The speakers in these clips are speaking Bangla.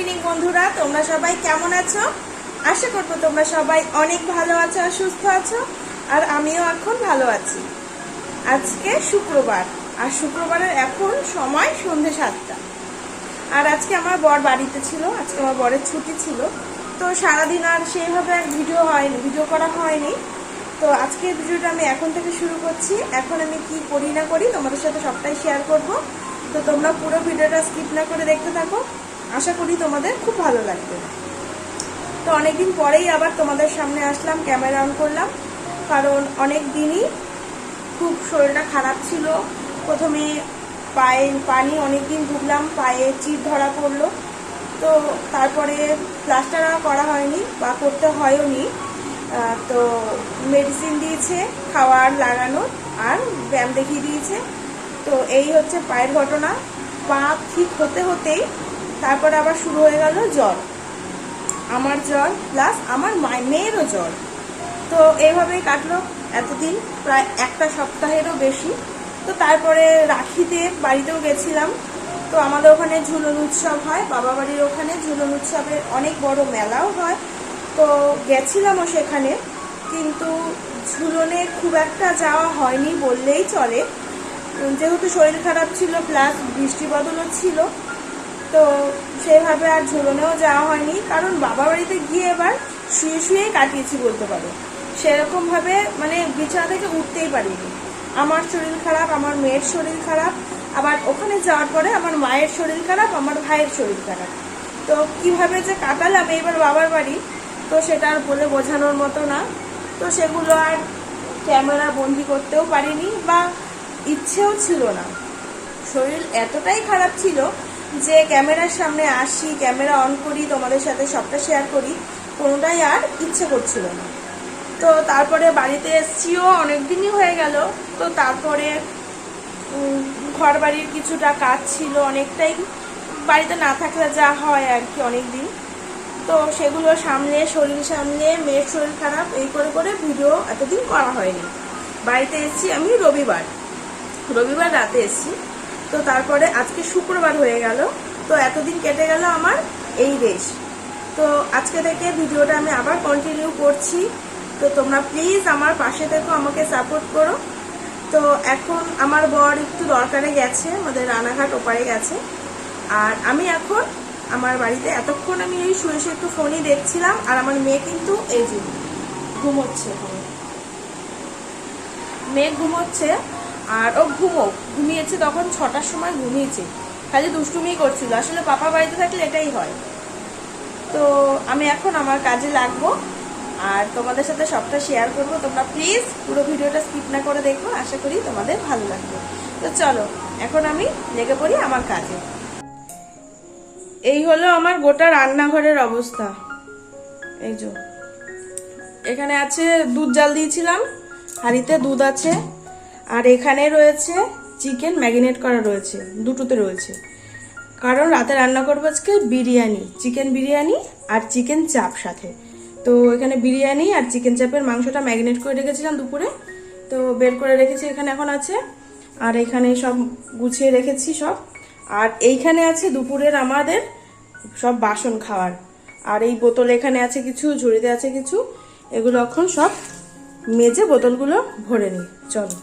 ইভিনিং বন্ধুরা। তোমরা সবাই কেমন আছো? আশা করব তোমরা সবাই অনেক ভালো আছো আর সুস্থ আছো, আর আমিও এখন ভালো আছি। আজকে শুক্রবার, আর শুক্রবারের এখন সময় সন্ধে সাতটা। আর আজকে আমার বর বাড়িতে ছিল, আজকে আমার বরের ছুটি ছিল। তো সারাদিন আর সেইভাবে আর ভিডিও হয়নি, ভিডিও করা হয়নি। তো আজকের ভিডিওটা আমি এখন থেকে শুরু করছি। এখন আমি কি করি না করি তোমাদের সাথে সবটাই শেয়ার করব। তো তোমরা পুরো ভিডিওটা স্কিপ না করে দেখতে থাকো। আশা করি তোমাদের খুব ভালো লাগবে। তো অনেকদিন পরেই আবার তোমাদের সামনে আসলাম ক্যামেরা অন করলাম। কারণ অনেক দিনই খুব শরীরটা খারাপ ছিল। প্রথমে পায়ে পানি অনেক দিন ভুগলাম পায়ে চিট ধরা পড়ল। তো তারপরে প্লাস্টার করা হয়নি বা করতে হয়ওনি। আহ, তো মেডিসিন দিয়েছে খাওয়ার লাগানো আর ব্যায়াম দেখিয়ে দিয়েছে। তো এই হচ্ছে পায়ের ঘটনা। পা ঠিক হতে হতেই তারপরে আবার শুরু হয়ে গেল জ্বর। আমার জ্বর প্লাস আমার মায় মেয়েরও জ্বর। তো এইভাবেই কাটলো এতদিন, প্রায় একটা সপ্তাহেরও বেশি। তো তারপরে রাখিতে বাড়িতেও গেছিলাম। তো আমাদের ওখানে ঝুলন উৎসব হয়, বাবা বাড়ির ওখানে ঝুলন উৎসবের অনেক বড় মেলাও হয়। তো গেছিলামও সেখানে, কিন্তু ঝুলনে খুব একটা যাওয়া হয়নি বললেই চলে। যেহেতু শরীর খারাপ ছিল প্লাস বৃষ্টি বদলও ছিল তো সেভাবে আর ঝুলনেও যাওয়া হয়নি। কারণ বাবা বাড়িতে গিয়ে এবার শুয়ে শুয়েই কাটিয়েছি বলতে পারো। সেরকমভাবে মানে বিছানা থেকে উঠতেই পারিনি। আমার শরীর খারাপ, আমার মেয়ের শরীর খারাপ, আবার ওখানে যাওয়ার পরে আমার মায়ের শরীর খারাপ, আমার ভাইয়ের শরীর খারাপ। তো কীভাবে যে কাটালাম এইবার বাবার বাড়ি, তো সেটা আর বলে বোঝানোর মতো না। তো সেগুলো আর ক্যামেরা বন্দি করতেও পারিনি বা ইচ্ছেও ছিল না। শরীর এতটাই খারাপ ছিল যে ক্যামেরার সামনে আসি, ক্যামেরা অন করি, তোমাদের সাথে সবটা শেয়ার করি, কোনোটাই আর ইচ্ছে করছিল না। তো তারপরে বাড়িতে এসছিও অনেক দিনই হয়ে গেল। তো তারপরে ঘর বাড়ির কিছুটা কাজ ছিল, অনেকটাই বাড়িতে না থাকলে যা হয় আর কি অনেক দিন তো সেগুলো সামলে, শরীর সামলে, মেয়ের শরীর খারাপ, এই করে করে ভিডিও এতদিন করা হয়নি। বাড়িতে এসেছি আমি রবিবার। রবিবার রাতে এসেছি। তো তারপরে আজকে শুক্রবার হয়ে গেল। তো এতদিন কেটে গেল আমার এই রেস তো আজকে থেকে ভিডিওটা আমি আবার কন্টিনিউ করছি। তো তোমরা প্লিজ আমার পাশে থেকো, আমাকে সাপোর্ট করো। তো এখন আমার বর একটু দরকারে গেছে, আমাদের রানাঘাট ওপারে গেছে। আর আমি এখন আমার বাড়িতে এতক্ষণ আমি এই শুয়ে শুয়ে একটু ফোনই দেখছিলাম, আর আমার মেয়ে কিন্তু এই যে ঘুমোচ্ছে মেয়ে ঘুমোচ্ছে। আর ও ঘুমো, ঘুমিয়েছে তখন ছটার সময় ঘুমিয়েছে। খালি দুষ্টুমি করছিল। আসলে পাপা বাড়িতে থাকলে এটাই হয়। তো আমি এখন আমার কাজে লাগবো আর তোমাদের সাথে সবটা শেয়ার করব। তোমরা প্লিজ পুরো ভিডিওটা স্কিপ না করে দেখো। আশা করি তোমাদের ভালো লাগবে। তো চলো, এখন আমি লেগে পড়ি আমার কাজে। এই হলো আমার গোটা রান্নাঘরের অবস্থা। এই যে। এখানে আছে দুধ জাল দিয়েছিলাম। হাঁড়িতে দুধ আছে। আর এখানে রয়েছে চিকেন ম্যাগিনেট করা রয়েছে, দুটোতে রয়েছে। কারণ রাতে রান্না করব আজকে বিরিয়ানি, চিকেন বিরিয়ানি আর চিকেন চাপ সাথে। তো এখানে বিরিয়ানি আর চিকেন চাপের মাংসটা ম্যাগনেট করে রেখেছিলাম দুপুরে, তো বের করে রেখেছি এখানে এখন আছে। আর এখানে সব গুছিয়ে রেখেছি সব। আর এইখানে আছে দুপুরের আমাদের সব বাসন খাওয়ার। আর এই বোতল এখানে আছে কিছু, ঝুড়িতে আছে কিছু। এগুলো এখন সব মেজে বোতলগুলো ভরে নিই, চলো।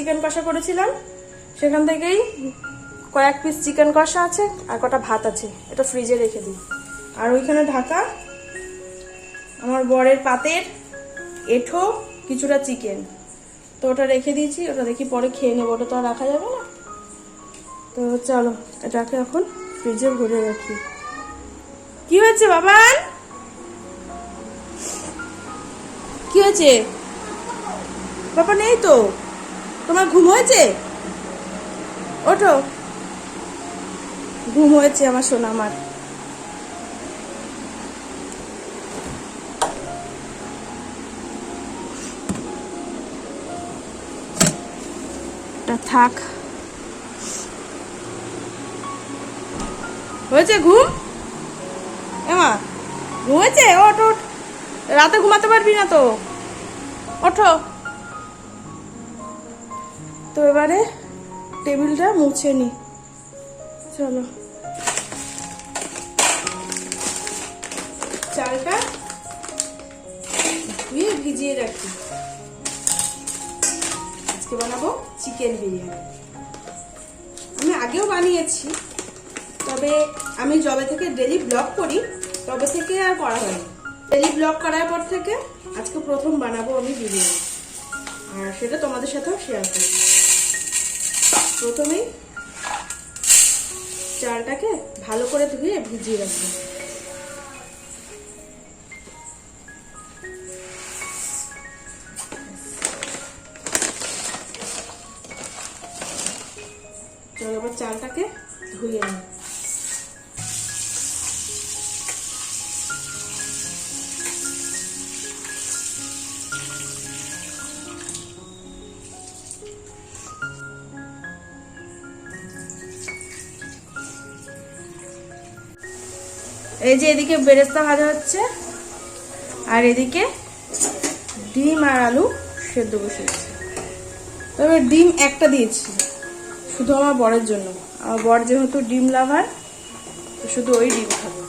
চিকেন কষা করেছিলাম। সেখান থেকেই কয়েক পিস চিকেন কষা আছে আর কটা ভাত আছে। এটা ফ্রিজে রেখে দিই। আর ওইখানে ঢাকা আমার বরের পাতের এঠো কিছুটা চিকেন তো ওটা রেখে দিয়েছি, ওটা দেখি পরে খেয়ে নেব, ওটা তো আর রাখা যাবে না। তো চলো, এটাকে এখন ফ্রিজে ভরে রাখি। কি হয়েছে বাবান? কি হয়েছে? বাবা, নেই তো। তোমার ঘুম হয়েছে? ওঠো। ঘুম হয়েছে আমার সোনা আমার। থাক। হয়েছে ঘুম? এমা ঘুম হয়েছে? ওঠ ওঠ। রাতে ঘুমাতে পারবি না তো। ওঠো। তো এবারে টেবিলটা মুছে নি। চলো। চালটা ধুয়ে ভিজিয়ে রাখি। আজকে বানাবো চিকেন বিরিয়ানি। আমি আগেও বানিয়েছি, তবে আমি যবে থেকে ডেলি ব্লগ করি, তবে থেকে আর করা হয়নি। ডেলি ব্লগ করার পর থেকে আজকে প্রথম বানাবো আমি বিরিয়ানি। আর সেটা তোমাদের সাথেও শেয়ার করব। প্রথমেই চালটাকে ভালো করে ধুয়ে ভিজিয়ে রাখব। চালটাকে ধুয়ে নিই। এই যে এদিকে বেরেস্তা ভাজা হচ্ছে, আর এদিকে ডিম আর আলু সেদ্ধ বসিয়েছি তবে ডিম একটা দিয়েছি, শুধু আমার বরের জন্য। আমার বর যেহেতু ডিম লাভার, তো শুধু ওই ডিম খাবে।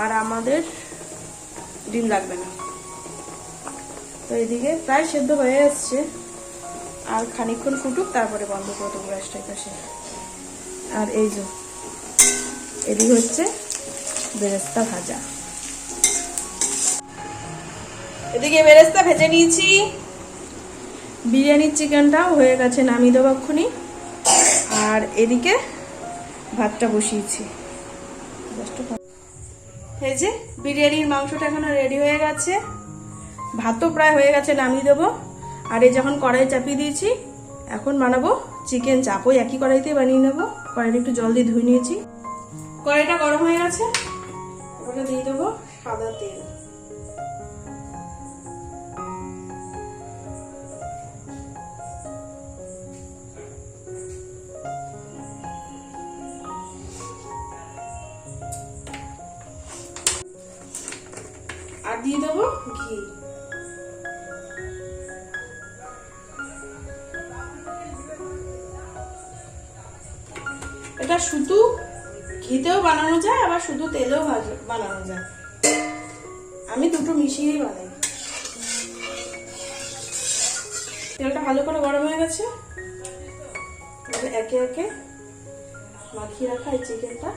আর আমাদের ডিম লাগবে না। তো এদিকে প্রায় সেদ্ধ হয়ে এসছে আর খানিকক্ষণ ফুটুক তারপরে বন্ধ করে দেবো গ্যাসটা আর এই যে, এদিকে হচ্ছে বেরেস্তা ভাজা। এদিকে বেরেস্তা ভেজে নিয়েছি। বিরিয়ানির চিকেনটাও হয়ে গেছে, নামিয়ে দেবো এক্ষুনি। আর এদিকে ভাতটা বসিয়েছি। যে বিরিয়ানির মাংসটা এখনও রেডি হয়ে গেছে। ভাতও প্রায় হয়ে গেছে, নামিয়ে দেবো। আর এই যখন কড়াই চাপিয়ে দিয়েছি, এখন বানাবো চিকেন চাপ ওই একই কড়াইতে বানিয়ে নেব। কড়াইটা একটু জল দিয়ে ধুয়ে নিয়েছি। কড়াইটা গরম হয়ে গেছে। এবারে দিয়ে দেবো সাদা তেল। আর দিয়ে দেবো ঘি। এটা শুধু ঘিতেও বানানো যায়, আবার শুধু তেলেও বানানো যায়। আমি দুটো মিশিয়েই বানাই। তেলটা ভালো করে গরম হয়ে গেছে। একে একে মাখিয়ে রাখা এই চিকেনটা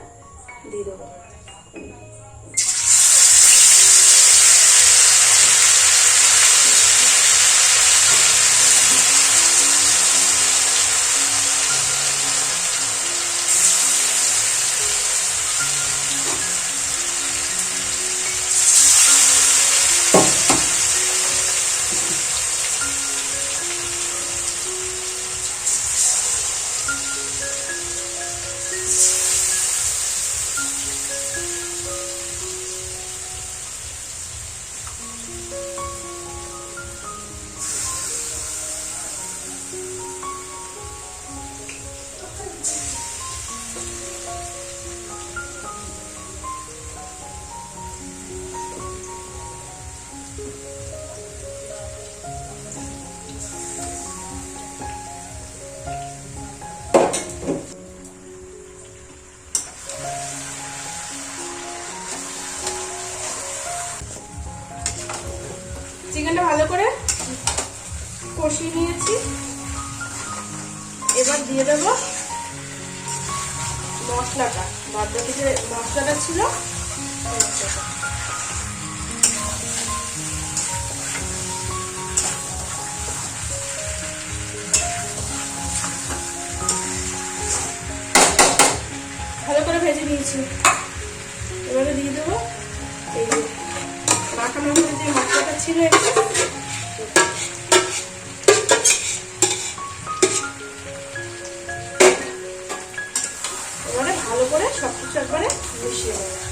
দিয়ে দেবো। মশলাটা বাদ বাকি যে মশলাটা ছিল মশলাটা। ভালো করে ভেজে নিয়েছি এবারে দিয়ে দেবো এই যে মাখানো যে মশলাটা ছিল একটু করে মিশিয়ে দেবো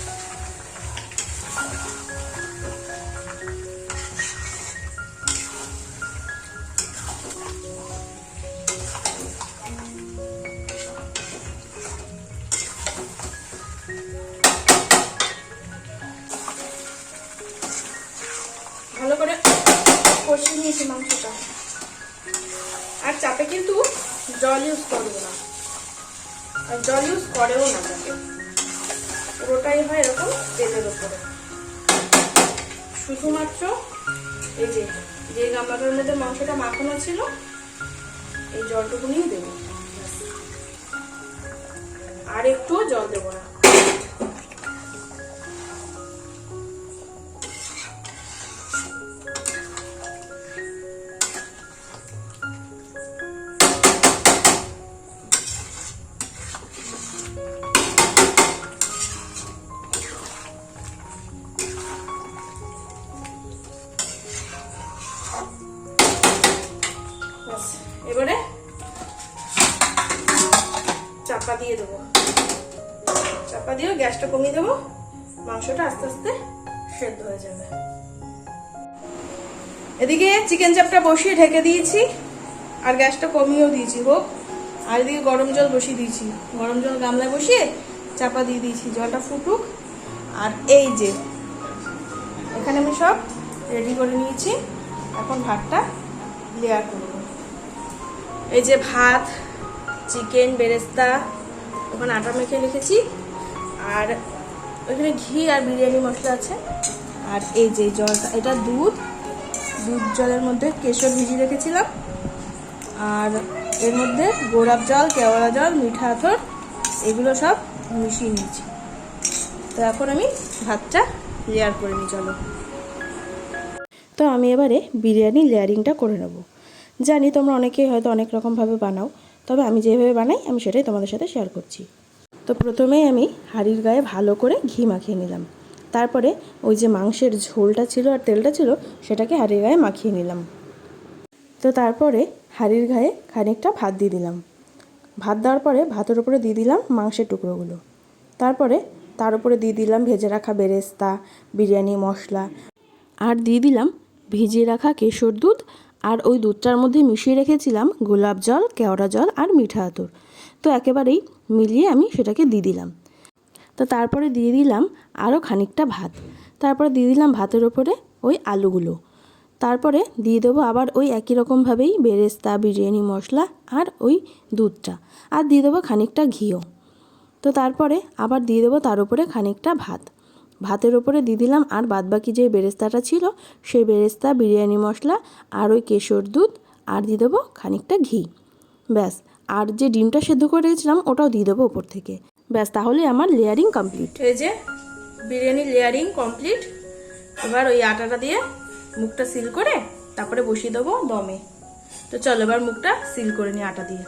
এই যে যে গামলাটার মধ্যে মাংসটা মাখানো ছিল, এই জলটুকুনিই দেবো। আর একটুও জল দেবো না। এবারে চাপা দিয়ে দেবো। চাপা দিয়েও গ্যাসটা কমিয়ে দেবো। মাংসটা আস্তে আস্তে সেদ্ধ হয়ে যাবে। এদিকে চিকেন চাপটা বসিয়ে ঢেকে দিয়েছি আর গ্যাসটা কমিয়েও দিয়েছি, হোক। আর এদিকে গরম জল বসিয়ে দিয়েছি। গরম জল গামলায় বসিয়ে চাপা দিয়ে দিয়েছি, জলটা ফুটুক। আর এই যে, এখানে আমি সব রেডি করে নিয়েছি। এখন ভাতটা লেয়ার করব। এই যে ভাত, চিকেন, বেরেস্তা, ওখানে আটা মেখে রেখেছি। আর ওইখানে ঘি আর বিরিয়ানি মশলা আছে। আর এই যে জলটা, এটা দুধ। দুধ জলের মধ্যে কেশর ভিজিয়ে রেখেছিলাম। আর এর মধ্যে গোলাপ জল, কেওড়া জল, মিঠা আতর এগুলো সব মিশিয়ে নিয়েছি। তো এখন আমি ভাতটা লেয়ার করে নিই, চলো। তো আমি এবারে বিরিয়ানি লেয়ারিংটা করে নেব। জানি তোমরা অনেকেই হয়তো অনেক রকমভাবে বানাও, তবে আমি যেভাবে বানাই, আমি সেটাই তোমাদের সাথে শেয়ার করছি। তো প্রথমেই আমি হাঁড়ির গায়ে ভালো করে ঘি মাখিয়ে নিলাম। তারপরে ওই যে মাংসের ঝোলটা ছিল আর তেলটা ছিল, সেটাকে হাঁড়ির গায়ে মাখিয়ে নিলাম। তো তারপরে হাঁড়ির গায়ে খানিকটা ভাত দিয়ে দিলাম। ভাত দেওয়ার পরে ভাতের উপরে দিয়ে দিলাম মাংসের টুকরোগুলো। তারপরে তার উপরে দিয়ে দিলাম ভেজে রাখা বেরেস্তা, বিরিয়ানি, মশলা। আর দিয়ে দিলাম ভিজিয়ে রাখা কেশর দুধ আর ওই দুধটার মধ্যে মিশিয়ে রেখেছিলাম গোলাপ জল, কেওড়া জল আর মিঠা আতর। তো একেবারেই মিলিয়ে আমি সেটাকে দিয়ে দিলাম। তো তারপরে দিয়ে দিলাম আরও খানিকটা ভাত। তারপরে দিয়ে দিলাম ভাতের ওপরে ওই আলুগুলো। তারপরে দিয়ে দেবো আবার ওই একই রকমভাবেই বেরেস্তা, বিরিয়ানি, মশলা আর ওই দুধটা। আর দিয়ে দেবো খানিকটা ঘিও। তো তারপরে আবার দিয়ে দেবো তার উপরে খানিকটা ভাত। ভাতের ওপরে দিয়ে দিলাম আর বাদবাকি যে বেরেস্তাটা ছিল সেই বেরেস্তা বিরিয়ানি মশলা আর ওই কেশর দুধ আর দিয়ে দেবো খানিকটা ঘি। ব্যাস আর যে ডিমটা সেদ্ধ করে রেখেছিলাম ওটাও দিয়ে দেবো ওপর থেকে। ব্যাস তাহলে আমার লেয়ারিং কমপ্লিট। এই যে বিরিয়ানি লেয়ারিং কমপ্লিট এবার ওই আটাটা দিয়ে মুখটা সিল করে তারপরে বসিয়ে দেবো দমে। তো চলো এবার মুখটা সিল করে নিই আটা দিয়ে।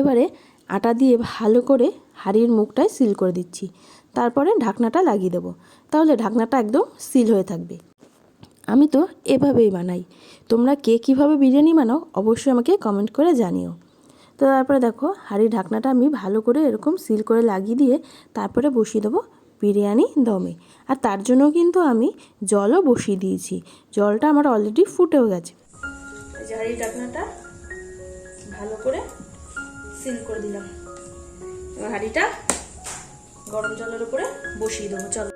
এবারে আটা দিয়ে ভালো করে হাঁড়ির মুখটায় সিল করে দিচ্ছি। তারপরে ঢাকনাটা লাগিয়ে দেবো। তাহলে ঢাকনাটা একদম সিল হয়ে থাকবে। আমি তো এভাবেই বানাই। তোমরা কে কীভাবে বিরিয়ানি বানাও অবশ্যই আমাকে কমেন্ট করে জানিও। তো তারপরে দেখো, হাঁড়ির ঢাকনাটা আমি ভালো করে এরকম সিল করে লাগিয়ে দিয়ে তারপরে বসিয়ে দেবো বিরিয়ানি দমে। আর তার জন্য কিন্তু আমি জলও বসিয়ে দিয়েছি। জলটা আমার অলরেডি ফুটেও গেছে। হাঁড়ির ঢাকনাটা ভালো করে সিল করে দিলাম। হাঁড়িটা গরম জলের উপরে বসিয়ে দেবো, চলো।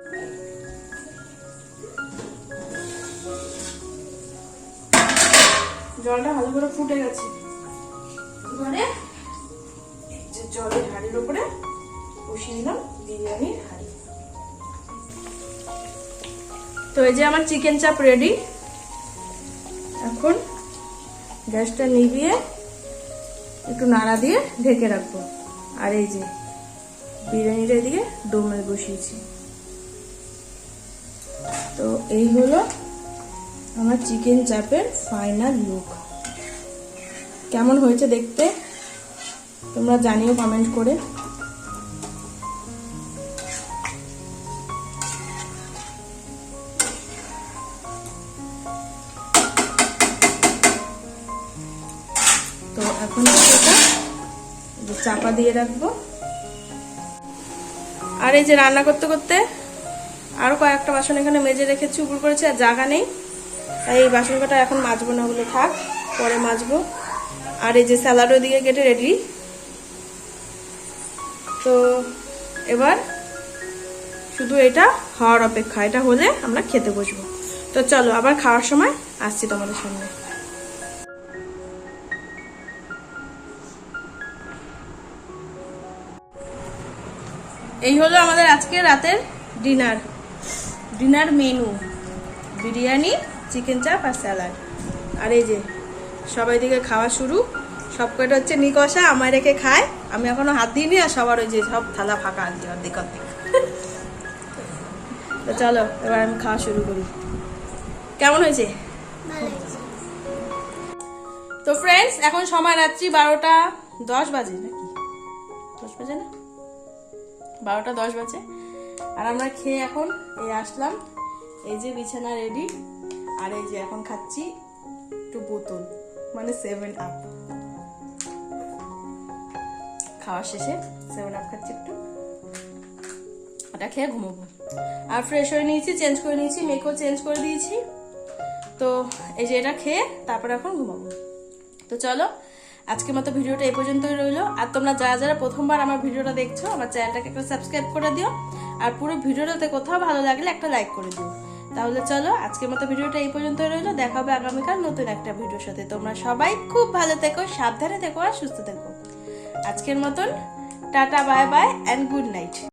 জলটা ভালো করে ফুটে গেছে। এবারে জলের হাঁড়ির উপরে বসিয়ে দিলাম বিরিয়ানির হাঁড়ি। তো এই যে আমার চিকেন চাপ রেডি। এখন গ্যাসটা নিভিয়ে একটু নাড়া দিয়ে ঢেকে রাখব। আর এই যে বিরিয়ানিটা এদিকে দমে বসিয়েছি। তো এই হলো আমার চিকেন চাপের ফাইনাল লুক কেমন হয়েছে দেখতে? তোমরা জানিও কমেন্ট করে। তো এখন চাপা দিয়ে রাখব। আর এই যে রান্না করতে করতে আরও কয়েকটা বাসন এখানে মেজে রেখেছি, উপর করেছি আর জায়গা নেই। তাই এই বাসন কটা এখন মাজবো না, ওগুলো থাক, পরে মাজবো। আর এই যে স্যালাডও দিয়ে কেটে রেডি। তো এবার শুধু এটা হওয়ার অপেক্ষা, এটা হলে আমরা খেতে বসবো। তো চলো আবার খাওয়ার সময় আসছি তোমাদের সামনে। এই হলো আমাদের আজকে রাতের dinner. Dinner menu. Biryani chicken চাপ আর স্যালাড। আর এই যে সবাই দিকে খাওয়া শুরু। সব কয়টা হচ্ছে নিকষা আমায় রেখে খায়। আমি এখনও হাত দিইনি আর সবার ওই যে সব থালা ফাঁকা আনছি অর্ধেক অর্ধেক। তো চলো এবার আমি খাওয়া শুরু করি। কেমন হয়েছে? তো ফ্রেন্ডস এখন সময় রাত্রি বারোটা দশ বাজে নাকি? দশ বাজে না? বারোটা দশ বাজে। আর আমরা খেয়ে এখন এই আসলাম। এই যে বিছানা রেডি আর এই যে এখন খাচ্ছি একটু বোতল মানে সেভেন আপ খাওয়া শেষে সেভেন আপ খাচ্ছি একটু। ওটা খেয়ে ঘুমোবো। আর ফ্রেশ হয়ে নিয়েছি চেঞ্জ করে নিয়েছি মেকও চেঞ্জ করে দিয়েছি। তো এই যে এটা খেয়ে তারপর এখন ঘুমাবো। তো চলো আজকের মতো ভিডিওটা এই পর্যন্তই রইল। আর তোমরা যারা যারা প্রথমবার আমার ভিডিওটা দেখছ, আমার চ্যানেলটাকে একটা সাবস্ক্রাইব করে দিও। আর পুরো ভিডিওটাতে কোথাও ভালো লাগলে একটা লাইক করে দিও। তাহলে চলো, আজকের মতো ভিডিওটা এই পর্যন্তই রইল। দেখা হবে আগামীকাল নতুন একটা ভিডিওর সাথে। তোমরা সবাই খুব ভালো থেকো, সাবধানে থেকো আর সুস্থ থেকো। আজকের মতন, tata bye bye and good night